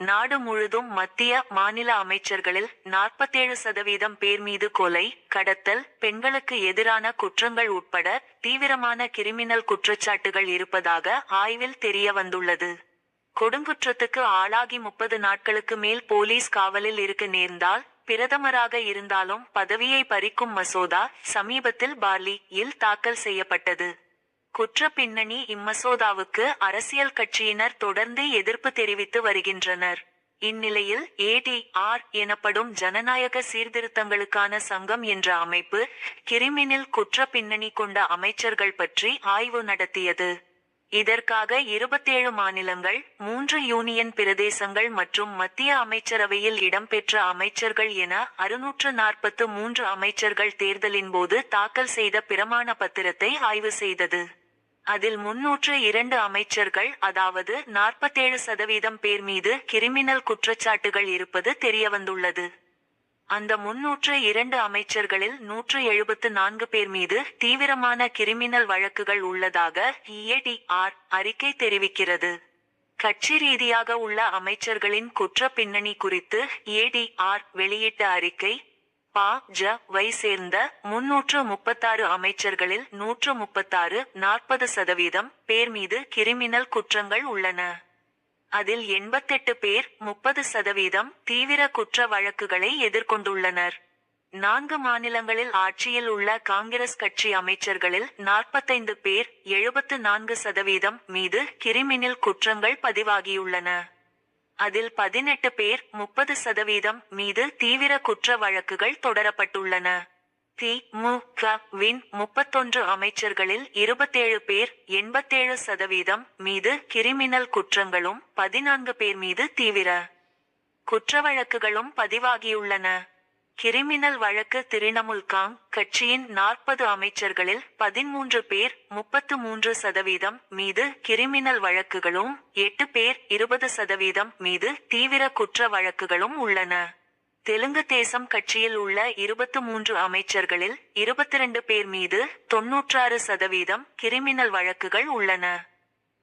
நாடு முழுதும் மத்திய மாநில அமைச்சர்களில் நாற்பத்தேழு சதவீதம் பேர் மீது கொலை கடத்தல் பெண்களுக்கு எதிரான குற்றங்கள் உட்பட தீவிரமான கிரிமினல் குற்றச்சாட்டுகள் இருப்பதாக ஆய்வில் தெரிய வந்துள்ளது கொடுங்குற்றத்துக்கு ஆளாகி முப்பது நாட்களுக்கு மேல் போலீஸ் காவலில் இருக்க நேர்ந்தால் பிரதமராக இருந்தாலும் பதவியை பறிக்கும் மசோதா சமீபத்தில் பார்லி இல் தாக்கல் செய்யப்பட்டது. குற்ற பின்னணி இம்மசோதாவுக்கு அரசியல் கட்சியினர் தொடர்ந்து எதிர்ப்பு தெரிவித்து வருகின்றனர். இந்நிலையில் ஏடிஆர் எனப்படும் ஜனநாயக சீர்திருத்தங்களுக்கான சங்கம் என்ற அமைப்பு கிரிமினல் குற்ற பின்னணி கொண்ட அமைச்சர்கள் பற்றி ஆய்வு நடத்தியது. இதற்காக இருபத்தேழு மாநிலங்கள் மூன்று யூனியன் பிரதேசங்கள் மற்றும் மத்திய அமைச்சரவையில் இடம்பெற்ற அமைச்சர்கள் என அறுநூற்று நாற்பத்து மூன்று அமைச்சர்கள் தேர்தலின் போது தாக்கல் செய்த பிரமாண பத்திரத்தை ஆய்வு செய்தது. அதில் முன்னூற்று இரண்டு அமைச்சர்கள் அதாவது நாற்பத்தேழு சதவீதம் பேர் மீது கிரிமினல் குற்றச்சாட்டுகள் இருப்பது தெரியவந்துள்ளது. அந்த முன்னூற்று இரண்டு அமைச்சர்களில் நூற்று எழுபத்து நான்கு பேர் மீது தீவிரமான கிரிமினல் வழக்குகள் உள்ளதாக இஏடிஆர் அறிக்கை தெரிவிக்கிறது. கட்சி ரீதியாக உள்ள அமைச்சர்களின் குற்ற பின்னணி குறித்து ஏடிஆர் வெளியிட்ட அறிக்கை பா ஜ வை சேர்ந்த முன்னூற்று முப்பத்தாறு அமைச்சர்களில் நூற்று முப்பத்தாறு நாற்பது சதவீதம் பேர் மீது கிரிமினல் குற்றங்கள் உள்ளன. அதில் எண்பத்தெட்டு பேர் முப்பது சதவீதம் தீவிர குற்ற வழக்குகளை எதிர்கொண்டுள்ளனர். நான்கு மாநிலங்களில் ஆட்சியில் உள்ள காங்கிரஸ் கட்சி அமைச்சர்களில் நாற்பத்தைந்து பேர் எழுபத்து நான்கு சதவீதம் மீது கிரிமினல் குற்றங்கள் பதிவாகியுள்ளன. அதில் பதினெட்டு பேர் முப்பது சதவீதம் மீது தீவிர குற்ற வழக்குகள் தொடரப்பட்டுள்ளன. தி மு க வின் முப்பத்தொன்று அமைச்சர்களில் இருபத்தேழு பேர் எண்பத்தேழு சதவீதம் மீது கிரிமினல் குற்றங்களும் பதினான்கு பேர் மீது தீவிர குற்ற வழக்குகளும் பதிவாகியுள்ளன. கிரிமினல் வழக்கு திரிணமுல் காங் கட்சியின் நாற்பது அமைச்சர்களில் பதிமூன்று பேர் முப்பத்து மூன்று சதவீதம் மீது கிரிமினல் வழக்குகளும் எட்டு பேர் இருபது சதவீதம் மீது தீவிர குற்ற வழக்குகளும் உள்ளன. தெலுங்கு தேசம் கட்சியில் உள்ள இருபத்து மூன்று அமைச்சர்களில் இருபத்தி ரெண்டு பேர் மீது தொன்னூற்றாறு சதவீதம் கிரிமினல் வழக்குகள் உள்ளன.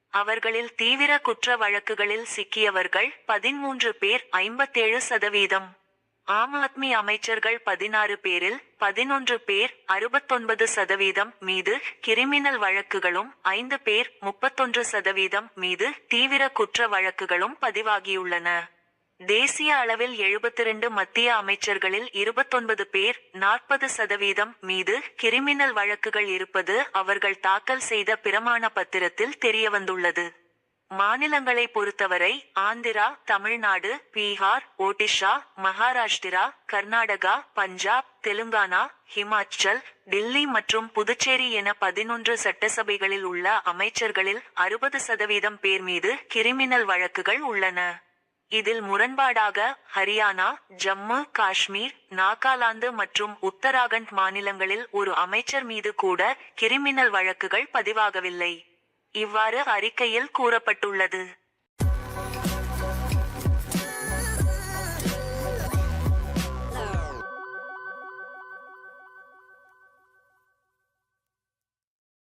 அவர்களில் தீவிர குற்ற வழக்குகளில் சிக்கியவர்கள் பதிமூன்று பேர் ஐம்பத்தேழு சதவீதம். ஆம் ஆத்மி அமைச்சர்கள் பதினாறு பேரில் பதினொன்று பேர் அறுபத்தொன்பது சதவீதம் மீது கிரிமினல் வழக்குகளும் ஐந்து பேர் முப்பத்தொன்று சதவீதம் மீது தீவிர குற்ற வழக்குகளும் பதிவாகியுள்ளன. தேசிய அளவில் எழுபத்தி ரெண்டு மத்திய அமைச்சர்களில் இருபத்தொன்பது பேர் நாற்பது சதவீதம் மீது கிரிமினல் வழக்குகள் இருப்பது அவர்கள் தாக்கல் செய்த பிரமாண பத்திரத்தில் தெரியவந்துள்ளது. மாநிலங்களை பொறுத்தவரை ஆந்திரா தமிழ்நாடு பீகார் ஒடிஷா மகாராஷ்டிரா கர்நாடகா பஞ்சாப் தெலுங்கானா ஹிமாச்சல் டில்லி மற்றும் புதுச்சேரி என பதினொன்று சட்டசபைகளில் உள்ள அமைச்சர்களில் அறுபது சதவீதம் பேர் மீது கிரிமினல் வழக்குகள் உள்ளன. இதில் முரண்பாடாக ஹரியானா ஜம்மு காஷ்மீர் நாகாலாந்து மற்றும் உத்தராகண்ட் மாநிலங்களில் ஒரு அமைச்சர் மீது கூட கிரிமினல் வழக்குகள் பதிவாகவில்லை. இவ்வாறு அறிக்கையில் கூறப்பட்டுள்ளது.